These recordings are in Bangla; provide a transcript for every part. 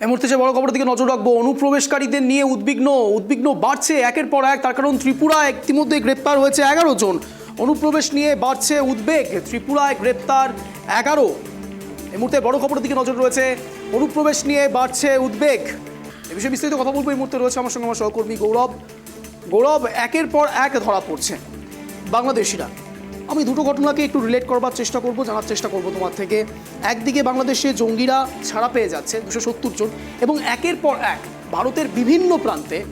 এই যে বড় খবরের দিকে নজর রাখব। অনুপ্রবেশকারীদের নিয়ে উদ্বিগ্ন। উদ্বিগ্ন বাড়ছে একের পর এক। তার কারণ ত্রিপুরা, ইতিমধ্যে গ্রেপ্তার হয়েছে এগারো জন। অনুপ্রবেশ নিয়ে বাড়ছে উদ্বেগ। ত্রিপুরায় গ্রেপ্তার এগারো। এই মুহূর্তে বড় খবরের দিকে নজর রয়েছে। অনুপ্রবেশ নিয়ে বাড়ছে উদ্বেগ। এ বিষয়ে বিস্তারিত কথা বলব। এই মুহূর্তে রয়েছে আমার সঙ্গে আমার সহকর্মী গৌরব। গৌরব, একের পর এক ধরা পড়ছে। বাংলাদেশিরা। আমি দুটো ঘটনাকে একটু রিলেট করবার চেষ্টা করব, জানার চেষ্টা করব তোমার থেকে। একদিকে বাংলাদেশে জঙ্গিরা ছাড়া পেয়ে যাচ্ছে দুশো সত্তর জন, এবং একের পর এক ভারতের বিভিন্ন প্রান্তে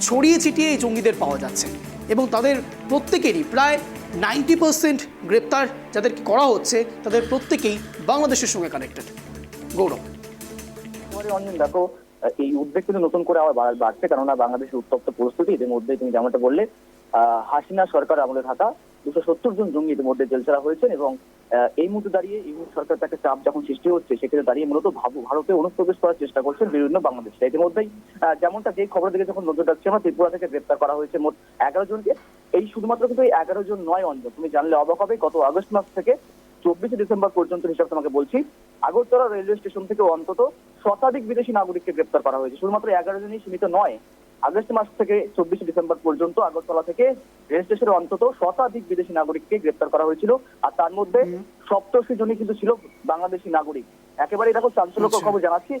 ছড়িয়ে ছিটিয়ে এই জঙ্গিদের পাওয়া যাচ্ছে। এবং তাদের প্রত্যেকেরই প্রায় নাইনটি পার্সেন্ট গ্রেপ্তার যাদেরকে করা হচ্ছে, তাদের প্রত্যেকেই বাংলাদেশের সঙ্গে কানেক্টেড গৌরব। অঞ্জন, দেখো, এই উদ্বেগ কিন্তু নতুন করে আবার বাড়- বাড়ছে, কেননা বাংলাদেশের উত্তপ্ত পরিস্থিতি ইতিমধ্যে তুমি যেমনটা বললে হাসিনা সরকার আমলে থাকা দুশো সত্তর জন জঙ্গি ইতিমধ্যে জেল ছাড়া হয়েছেন এবং এই মুহূর্তে দাঁড়িয়ে ইউনিট সরকার তাকে চাপ যখন সৃষ্টি হচ্ছে, সেক্ষেত্রে দাঁড়িয়ে মূলত ভারতে অনুপ্রবেশ করার চেষ্টা করছেন বিভিন্ন বাংলাদেশ ইতিমধ্যেই যেমনটা যে খবরের দিকে যখন নজর রাখছি আমরা ত্রিপুরা থেকে গ্রেপ্তার করা হয়েছে মোট এগারো জনকে। এই শুধুমাত্র কিন্তু এই এগারো জন নয় অঞ্জন। তুমি জানলে অবাক হবে, গত আগস্ট মাস থেকে চব্বিশে ডিসেম্বর পর্যন্ত হিসাব তোমাকে বলছি, আগরতলা রেলওয়ে স্টেশন থেকে অন্তত শতাধিক বিদেশি নাগরিককে গ্রেপ্তার করা হয়েছে। শুধুমাত্র এগারো জনই সীমিত নয় আগস্ট মাস থেকে চব্বিশে ডিসেম্বর পর্যন্ত আগরতলা থেকে রেল স্টেশনে অন্তত শতাধিক বিদেশি নাগরিককে গ্রেপ্তার করা হয়েছিল। আর তার মধ্যে সপ্তশি জনই কিন্তু ছিল বাংলাদেশি নাগরিক। একেবারে দেখো চাঞ্চল্যকর আচ্ছা। খবর জানাচ্ছি।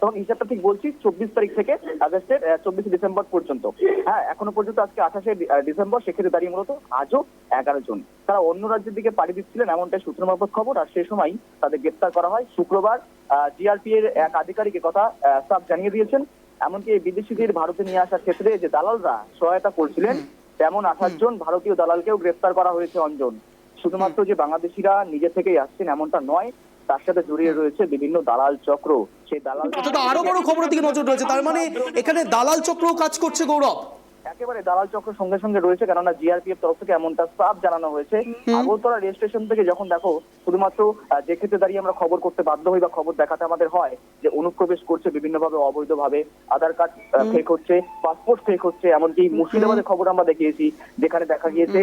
তখন হিসাবটা ঠিক বলছি চব্বিশ তারিখ থেকে আগস্টের চব্বিশে ডিসেম্বর পর্যন্ত। হ্যাঁ এখনও পর্যন্ত আজকে আঠাশে ডিসেম্বর সেক্ষেত্রে দাঁড়িয়ে মূলত আজও এগারো জন। তারা অন্য রাজ্যের দিকে পাড়ি দিচ্ছিলেন এমনটাই সূত্র মারফত খবর আর সেই সময় তাদের গ্রেপ্তার করা হয়। শুক্রবার জিআরপি এর এক আধিকারিক কথা সাফ জানিয়ে দিয়েছেন। এমনকি এই বিদেশিদের ভারতে নিয়ে আসার ক্ষেত্রে যে দালালরা সহায়তা করছিলেন তেমন আঠাশ জন ভারতীয় দালালকেও গ্রেফতার করা হয়েছে অঞ্জন। শুধুমাত্র যে বাংলাদেশিরা নিজে থেকেই আসছেন এমনটা নয় তার সাথে জড়িয়ে রয়েছে বিভিন্ন দালাল চক্র। সেই দালাল আরও বড় খবরের দিকে নজর রয়েছে তার মানে এখানে দালাল চক্র কাজ করছে গৌরব। একেবারে দালাল চক্র সঙ্গে সঙ্গে রয়েছে কেননা জিআরপিএফ তরফ থেকে এমনটা সাফ জানানো হয়েছে। আগরতলা রেল স্টেশন থেকে যখন দেখো শুধুমাত্র যে ক্ষেত্রে দাঁড়িয়ে আমরা খবর করতে বাধ্য হই বা খবর দেখাতে আমাদের হয় যে অনুপ্রবেশ করছে বিভিন্নভাবে অবৈধভাবে আধার কার্ড ফেক হচ্ছে পাসপোর্ট ফেক হচ্ছে এমনকি মুর্শিদাবাদের খবর আমরা দেখিয়েছি যেখানে দেখা গিয়েছে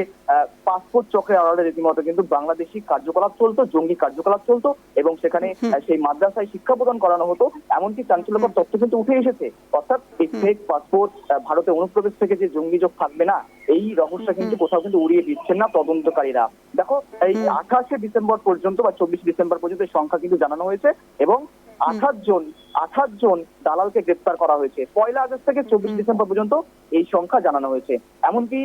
পাসপোর্ট চক্রের আড়ালে রীতিমতো কিন্তু বাংলাদেশি কার্যকলাপ চলতো জঙ্গি কার্যকলাপ চলতো এবং সেখানে সেই মাদ্রাসায় শিক্ষা প্রদান করানো হতো এমনকি চাঞ্চল্যকর তথ্য কিন্তু উঠে এসেছে। অর্থাৎ এই ফেক পাসপোর্ট ভারতে অনুপ্রবেশ থেকে যে জঙ্গি যোগ থাকবে না এই রহস্য কিন্তু কোথাও কিন্তু উড়িয়ে দিচ্ছেন না তদন্তকারীরা। দেখো এই আঠাশে ডিসেম্বর পর্যন্ত বা চব্বিশ ডিসেম্বর পর্যন্ত এই সংখ্যা কিন্তু জানানো হয়েছে এবং আঠাশ জন আঠাশ জন দালালকে গ্রেপ্তার করা হয়েছে। পয়লা আগস্ট থেকে চব্বিশ ডিসেম্বর পর্যন্ত এই সংখ্যা জানানো হয়েছে। এমনকি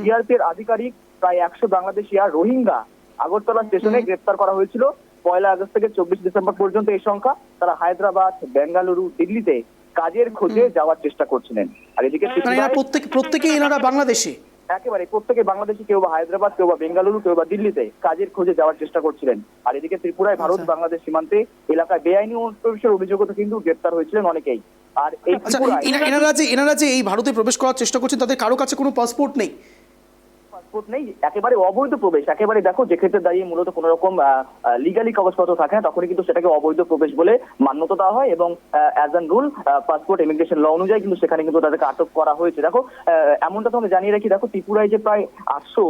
জিআরপি এর আধিকারিক প্রায় একশো বাংলাদেশিয়া রোহিঙ্গা আগরতলা স্টেশনে গ্রেপ্তার করা হয়েছিল। পয়লা আগস্ট থেকে চব্বিশ ডিসেম্বর পর্যন্ত এই সংখ্যা। তারা হায়দ্রাবাদ বেঙ্গালুরু দিল্লিতে কাজের খোঁজে যাওয়ার চেষ্টা করছিলেন। আর এদিকে প্রত্যেকে ত্রিপুরায়- প্রত্যেক এনারা বাংলাদেশি। একেবারে প্রত্যেকে বাংলাদেশি কেউ বা হায়দ্রাবাদ কেউ বা বেঙ্গালুরু কেউ বা দিল্লিতে কাজের খোঁজে যাওয়ার চেষ্টা করছিলেন। আর এদিকে ত্রিপুরায় ভারত আচ্ছা। বাংলাদেশ সীমান্তে এলাকায় বেআইনি অনুপ্রবেশের অভিযোগও কিন্তু গ্রেপ্তার হয়েছিলেন অনেকেই। আর এই আচ্ছা এনারা যে এনারা যে এই ভারতে প্রবেশ করার চেষ্টা করছেন তাদের কারও কাছে কোনো পাসপোর্ট নেই। পাসপোর্ট নেই, একেবারে অবৈধ প্রবেশ। একেবারে দেখো, যে ক্ষেত্রে দাঁড়িয়ে মূলত কোনো রকম লিগালি কাগজপত্র থাকে না, তখনই কিন্তু সেটাকে অবৈধ প্রবেশ বলে মান্যতা দেওয়া হয় এবং as an rule passport immigration law অনুযায়ী কিন্তু সেখানে কিন্তু তাদেরকে আটক করা হয়েছে। দেখো এমনটা তোমাকে জানিয়ে রাখি, দেখো, ত্রিপুরায় যে প্রায় আটশো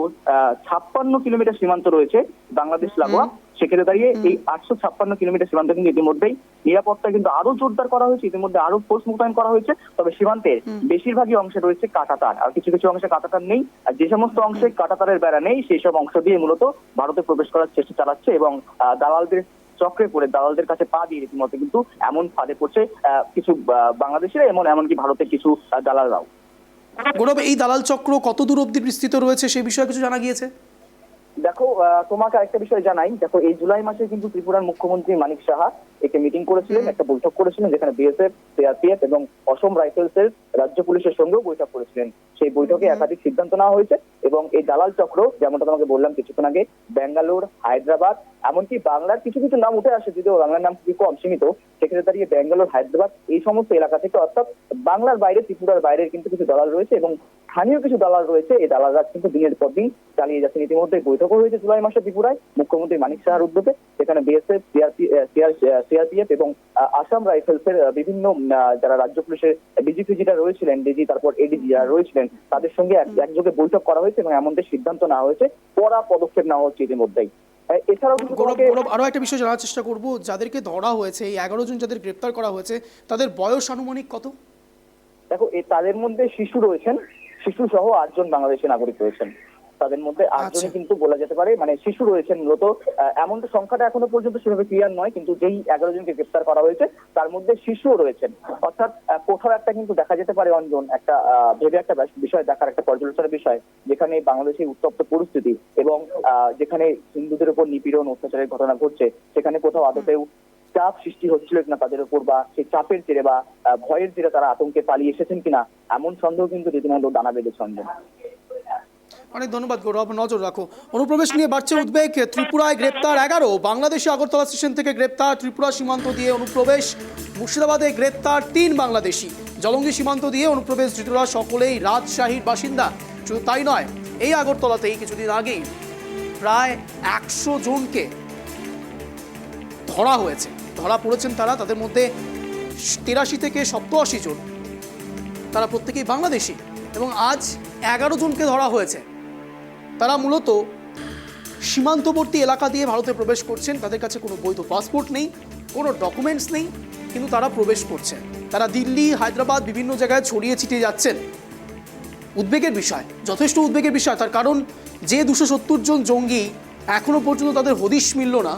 ছাপ্পান্ন কিলোমিটার সীমান্ত রয়েছে, বাংলাদেশ লাগোয়া। সেক্ষেত্রে দাঁড়িয়ে এই আটশো ছাপ্পান্ন কিলোমিটার সীমান্ত কিন্তু ইতিমধ্যেই নিরাপত্তা কিন্তু আরও জোরদার করা হয়েছে। ইতিমধ্যে আরও ফোর্স মোতায়েন করা হয়েছে। তবে সীমান্তের বেশিরভাগই অংশে রয়েছে কাটাতার। আর কিছু কিছু অংশে কাটাতার নেই। আর যে সমস্ত অংশে কাটাতারের বেড়া নেই সেই সব অংশ দিয়ে মূলত ভারতে প্রবেশ করার চেষ্টা চালাচ্ছে এবং আহ, দালালদের চক্রে পড়ে দালালদের কাছে পা দিয়ে রীতিমতো কিন্তু এমন ফাঁদে পড়ছে আহ, কিছু বাংলাদেশিরা এমন এমনকি ভারতের কিছু দালালরাও। গৌরব এই দালাল চক্র কত দূর অব্দি বিস্তৃত রয়েছে সেই বিষয়ে কিছু জানা গিয়েছে? দেখো তোমাকে আরেকটা বিষয় জানাই। দেখো এই জুলাই মাসে কিন্তু ত্রিপুরার মুখ্যমন্ত্রী মানিক সাহা একটি মিটিং করেছিলেন একটা বৈঠক করেছিলেন যেখানে বিএসএফ সিআরপিএফ এবং অসম রাইফেলসের রাজ্য পুলিশের সঙ্গেও বৈঠক করেছিলেন। সেই বৈঠকে একাধিক সিদ্ধান্ত নেওয়া হয়েছে এবং এই দালাল চক্র যেমনটা তোমাকে বললাম কিছুক্ষণ আগে ব্যাঙ্গালোর হায়দ্রাবাদ এমনকি বাংলার কিছু কিছু নাম উঠে আসে যদিও বাংলার নাম খুবই কম সীমিত সেক্ষেত্রে দাঁড়িয়ে ব্যাঙ্গালোর হায়দ্রাবাদ এই সমস্ত এলাকা থেকে অর্থাৎ বাংলার বাইরে ত্রিপুরার বাইরের কিন্তু কিছু দালাল রয়েছে এবং স্থানীয় কিছু দালাল রয়েছে এই দালালরা কিন্তু দিনের পর দিন চালিয়ে যাচ্ছেন ইতিমধ্যে বৈঠকও হয়েছে জুলাই মাসে ত্রিপুরায়। মুখ্যমন্ত্রী মানিক সাহার উদ্যোগে সেখানে বিএসএফ সিআরপিএফ এবং আসাম রাইফেলসের বিভিন্ন যারা রাজ্য পুলিশের ডিজিপিজিরা রয়েছিলেন ডিজি তারপর এডিজি যারা রয়েছিলেন তাদের সঙ্গে এক- একযোগে বৈঠক করা হয়েছে এবং এমনটাই সিদ্ধান্ত নেওয়া হয়েছে। কড়া পদক্ষেপ নেওয়া হচ্ছে ইতিমধ্যেই। এছাড়াও আরও একটা বিষয় জানার চেষ্টা করব। যাদেরকে ধরা হয়েছে এই এগারো জন যাদের গ্রেপ্তার করা হয়েছে তাদের বয়স আনুমানিক কত? দেখো তাদের মধ্যে শিশু রয়েছেন। শিশু সহ আটজন বাংলাদেশি নাগরিক রয়েছেন। তাদের মধ্যে আটজনই আচ্ছা। কিন্তু বলা যেতে পারে মানে শিশু রয়েছেন মূলত। এমন তো সংখ্যাটা এখনও পর্যন্ত সেভাবে ক্লিয়ার নয় কিন্তু যেই এগারো জনকে গ্রেপ্তার করা হয়েছে তার মধ্যে শিশুও রয়েছেন। অর্থাৎ কোথাও একটা কিন্তু দেখা যেতে পারে অঞ্জন একটা আহ, ভেবে একটা বিষয় দেখার একটা পর্যালোচনার বিষয় যেখানে বাংলাদেশের উত্তপ্ত পরিস্থিতি এবং আহ, যেখানে হিন্দুদের উপর নিপীড়ন অত্যাচারের ঘটনা ঘটছে সেখানে কোথাও আদতেও চাপ সৃষ্টি হচ্ছিল কিনা তাদের উপর বা সেই চাপের জেরে বা ভয়ের জেরে তারা আতঙ্কে পালিয়ে এসেছেন কিনা, এমন সন্দেহ কিন্তু রীতিমতো দানা বেঁধেছে অঞ্জন অনেক ধন্যবাদ গৌরব নজর রাখো। অনুপ্রবেশ নিয়ে বাড়ছে উদ্বেগ। ত্রিপুরায় গ্রেপ্তার এগারো, বাংলাদেশে আগরতলা স্টেশন থেকে গ্রেপ্তার ত্রিপুরা সীমান্ত দিয়ে অনুপ্রবেশ, মুর্শিদাবাদে গ্রেপ্তার তিন বাংলাদেশি। জলঙ্গি সীমান্ত দিয়ে অনুপ্রবেশ ধৃতরা সকলেই রাজশাহীর বাসিন্দা। শুধু তাই নয়, এই আগরতলাতেই কিছুদিন আগেই প্রায় একশো জনকে ধরা হয়েছে। ধরা পড়েছেন তারা, তাদের মধ্যে তিরাশি থেকে সপ্তআশি জন। তারা প্রত্যেকেই বাংলাদেশি এবং আজ এগারো জনকে ধরা হয়েছে। তারা মূলত সীমান্তবর্তী এলাকা দিয়ে ভারতে প্রবেশ করছেন। তাদের কাছে কোনো বৈধ পাসপোর্ট নেই, কোনো ডকুমেন্টস নেই, কিন্তু তারা প্রবেশ করছে। তারা দিল্লি, হায়দ্রাবাদ বিভিন্ন জায়গায় ছড়িয়ে ছিটিয়ে যাচ্ছেন। উদ্বেগের বিষয়, যথেষ্ট উদ্বেগের বিষয়। তার কারণ, যে দুশো সত্তর জন জঙ্গি এখনও পর্যন্ত তাদের হদিশ মিলল না।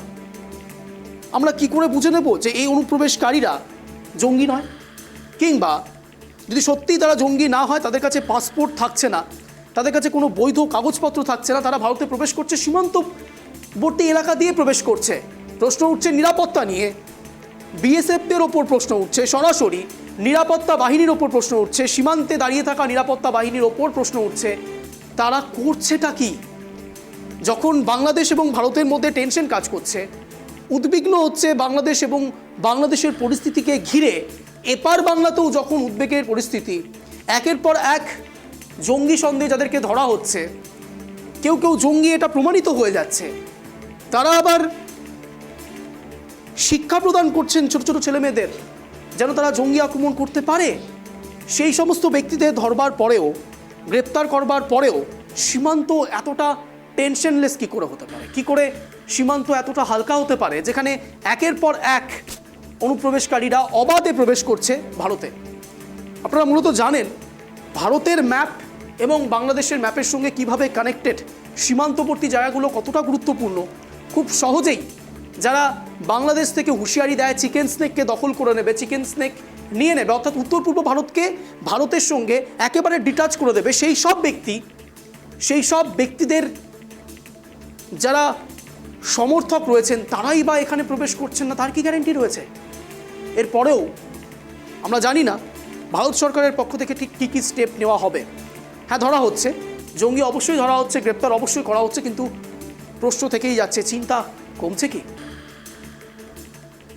আমরা কি করে বুঝে নেব যে এই অনুপ্রবেশকারীরা জঙ্গি নয়? কিংবা যদি সত্যিই তারা জঙ্গি না হয়, তাদের কাছে পাসপোর্ট থাকছে না, তাদের কাছে কোনো বৈধ কাগজপত্র থাকছে না, তারা ভারতে প্রবেশ করছে, সীমান্তবর্তী এলাকা দিয়ে প্রবেশ করছে। প্রশ্ন উঠছে নিরাপত্তা নিয়ে। বিএসএফদের ওপর প্রশ্ন উঠছে, সরাসরি নিরাপত্তা বাহিনীর ওপর প্রশ্ন উঠছে, সীমান্তে দাঁড়িয়ে থাকা নিরাপত্তা বাহিনীর ওপর প্রশ্ন উঠছে, তারা করছেটা কি? যখন বাংলাদেশ এবং ভারতের মধ্যে টেনশন কাজ করছে উদ্বিগ্ন হচ্ছে বাংলাদেশ এবং বাংলাদেশের পরিস্থিতিকে ঘিরে। এপার বাংলাতেও যখন উদ্বেগের পরিস্থিতি, একের পর এক জঙ্গি সন্দেহে যাদেরকে ধরা হচ্ছে, কেউ কেউ জঙ্গি এটা প্রমাণিত হয়ে যাচ্ছে। তারা আবার শিক্ষা প্রদান করছেন ছোট ছোট ছেলে মেয়েদের যেন তারা জঙ্গি আক্রমণ করতে পারে। সেই সমস্ত ব্যক্তিদের ধরবার পরেও, গ্রেপ্তার করবার পরেও সীমান্ত এতটা টেনশনলেস কি করে হতে পারে? কি করে সীমান্ত এতটা হালকা হতে পারে, যেখানে একের পর এক অনুপ্রবেশকারীরা অবাধে প্রবেশ করছে ভারতে? আপনারা মূলত জানেন ভারতের ম্যাপ এবং বাংলাদেশের ম্যাপের সঙ্গে কীভাবে কানেক্টেড সীমান্তবর্তী জায়গাগুলো কতটা গুরুত্বপূর্ণ, খুব সহজেই যারা বাংলাদেশ থেকে হুঁশিয়ারি দেয় চিকেন স্নেককে দখল করে নেবে, চিকেন স্নেক নিয়ে নেবে, অর্থাৎ উত্তর পূর্ব ভারতকে ভারতের সঙ্গে একেবারে ডিটাচ করে দেবে, সেই সব ব্যক্তি, সেই সব ব্যক্তিদের যারা সমর্থক রয়েছেন, তারাই বা এখানে প্রবেশ করছেন না, তার কি গ্যারেন্টি রয়েছে? এরপরেও আমরা জানি না ভারত সরকারের পক্ষ থেকে ঠিক কী কী স্টেপ নেওয়া হবে। হ্যাঁ ধরা হচ্ছে। জঙ্গি অবশ্যই ধরা হচ্ছে, গ্রেপ্তার অবশ্যই করা হচ্ছে, কিন্তু প্রশ্ন থেকেই যাচ্ছে, চিন্তা কমছে কি?